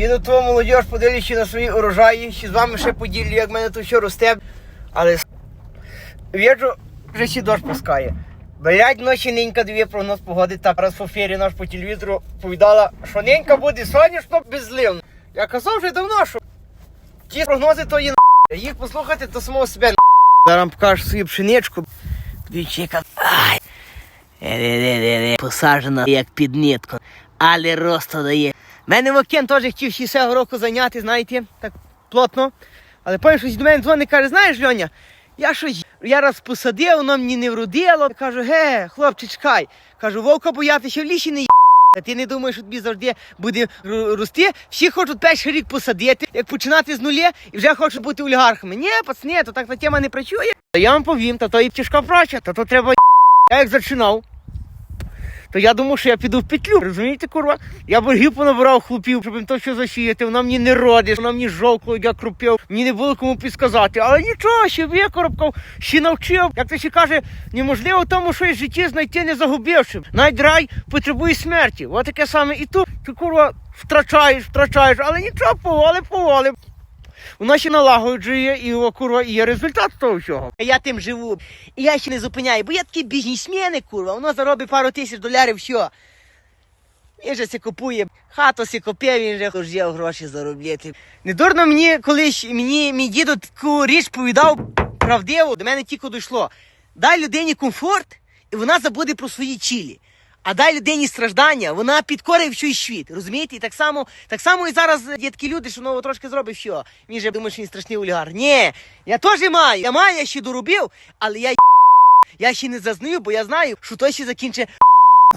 Їду то молодіж, подивлячи на свої урожаї, ще з вами ще поділю, як в мене тут все росте. Але віжу, вже ще дощ пускає. Блять, ночі ненька дві прогноз погоди. Так раз в ефірі наш по телевізору повідала, що ненька буде сонячно безливно. Я казав вже давно, що ті прогнози то є на їх послухати, то самого себе на Зараз покажу свою пшеничку. Дивіться, яка. Посаджена як під нитку, але росту дає. Мене Вокен теж хотів ще цього року зайняти, знаєте, так плотно. Але потім щось до мене дзвонить, каже, знаєш, Льоня, я щось, я раз посадив, воно мені не вродило. Я кажу, ге, хлопче, чекай. Кажу, вовка боятися в лісі не є. Ти не думаєш, що тобі завжди буде рости? Всі хочуть перший рік посадити, як починати з нуля і вже хочуть бути олігархами. Ні, пацани, то так та тема не працює. Я вам повім, та то і тяжка праця, та то треба я як зачинав, то я думав, що я піду в петлю. Розумієте, курва? Я боргів понабирав хлопів, щоб їм то що засіяти. Вона мені не родить, вона мені жовкло, я крупив. Мені не було кому підсказати. Але нічого, ще викоробкав, ще навчив. Як то ще каже, неможливо тому, що в житті знайти не загубивши. Навіть рай потребує смерті. От таке саме і тут. Ти курва втрачаєш, втрачаєш, але нічого, повали, повали. Вона ще налагоджує і курва, і є результат того всього. Я тим живу. І я ще не зупиняю, бо я такі бізнесмени, курва, воно заробить пару тисяч долярів, все. Він же си купує, хату си купив, він же хотів гроші заробляти. Недурно мені колись, мені мій дідо таку річ повідав правдиво, до мене тільки дійшло. Дай людині комфорт, і вона забуде про свої чілі. А дай людині страждання, вона підкорить всю світ. Розумієте? І так само, так само і зараз є такі люди, що ну, трошки зробить що. Він же думає, що він страшний олігарх. Ні, я теж маю. Я маю, я ще доробив, але я я ще не зазнаю, бо я знаю, що той ще закінчить.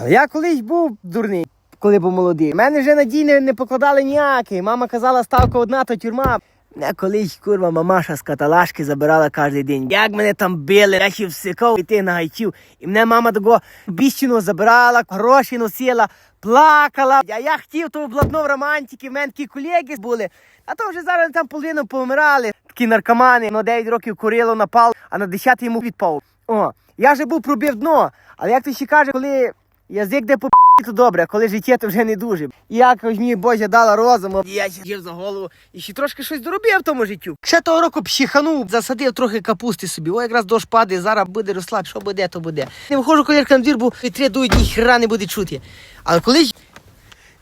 Я колись був дурний, коли був молодий. Мене вже надій не, не покладали ніякі. Мама казала, ставка одна, то тюрма. Мене колись, курва, мамаша з каталашки забирала кожен день. Як мене там били, я ще всикав і ти нагайчив. І мене мама того біщину забирала, гроші носила, плакала. А я хотів то того блатного романтики, в мене такі колеги були. А то вже зараз там половину помирали. Такі наркомани, на 9 років курило напав, а на 10 йому відпав. О, я вже був пробив дно, але як то ще каже, коли язик де по то добре, а коли життя, то вже не дуже. Як мені Божа дала розуму, я сидів за голову і ще трошки щось доробив в тому життю. Ще того року психанув, засадив трохи капусти собі. О, якраз дощ падає, зараз буде росла, що буде, то буде. Не виходжу колірка на двір, бо вітри дують, ні хіра не буде чути. Але колись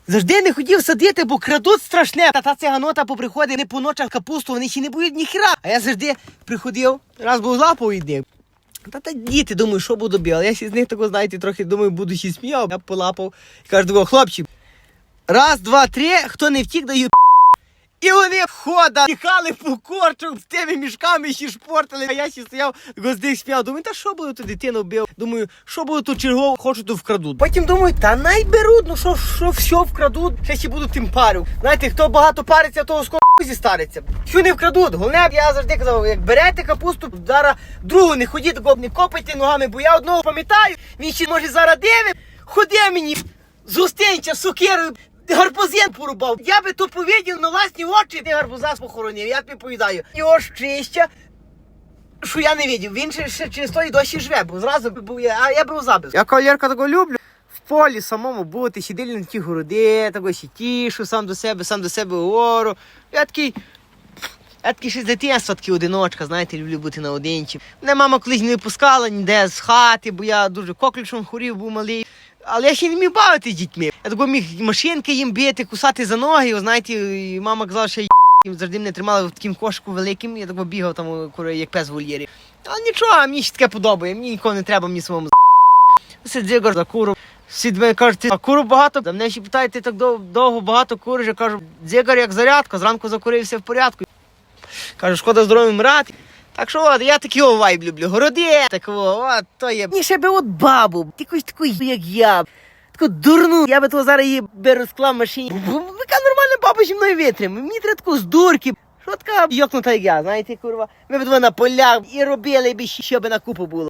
Завжди не хотів садити, бо крадуть страшне. Та та циганота поприходить не по ночах капусту, вони ще не боють ні хіра. А я завжди приходив, раз був лапу йди. Та та діти, думаю, що буду бігати. Я ще з них тако, знаєте, трохи думаю, буду ще сміяв. Я полапав і кажу, такого, хлопці, раз, два, три, хто не втік, даю і вони входа тікали по корчах з тими мішками ще шпортили. А я ще стояв, з них співав. Думаю, та що буду ту дитину вбив? Думаю, що буду тут чергово, хочу то вкрадуть. Потім думаю, та най беруть, ну що, що все вкрадуть, ще ще буду тим парю. Знаєте, хто багато париться, того скоро зістариться. Що не вкрадуть? Головне, я завжди казав, як берете капусту, зараз другу не ходіть, такого не копайте ногами, бо я одного пам'ятаю, він ще може зараз диви, ходи мені зустрінця сокирою. Гарбузин порубав. Я би то повідів на власні очі, ти гарбуза похоронив. Я тобі повідаю. Його щастя, що я не видів. Він ще, ще через той досі живе, бо зразу був я, а я його забив. Я кавалерка такого люблю. Полі самому бути, сиділи на ті городи, такого ще тішу сам до себе, сам до себе говорю. Я такий. Я такий ще з дитинства такий одиночка, знаєте, люблю бути наодинці. Мене мама колись не випускала ніде з хати, бо я дуже коклюшом хворів, був малий. Але я ще не міг бавитися з дітьми. Я такого міг машинки їм бити, кусати за ноги. Знаєте, і мама казала, що їм завжди мене тримали в такому кошку великим. Я такого бігав там, як пес в вольєрі. Але нічого, мені ще таке подобає, мені нікого не треба, мені самому Сидзигор за куру. Всі мене кажуть, ти а куру багато? А мене ще питають, ти так довго багато куриш. Я кажу, дзигар як зарядка, зранку закурив все в порядку. Кажу, шкода здоров'я мрати. Так що от, я такий вайб люблю. Городи, такого, от, то є. Мені ще би от бабу, якусь таку, як я. Таку дурну, я би того зараз її би розклав в машині. Яка нормальна баба зі мною витримає. Мені треба таку з дурки. Що така йокнута як я, знаєте, курва. Ми б два на полях і робили б ще би на купу було.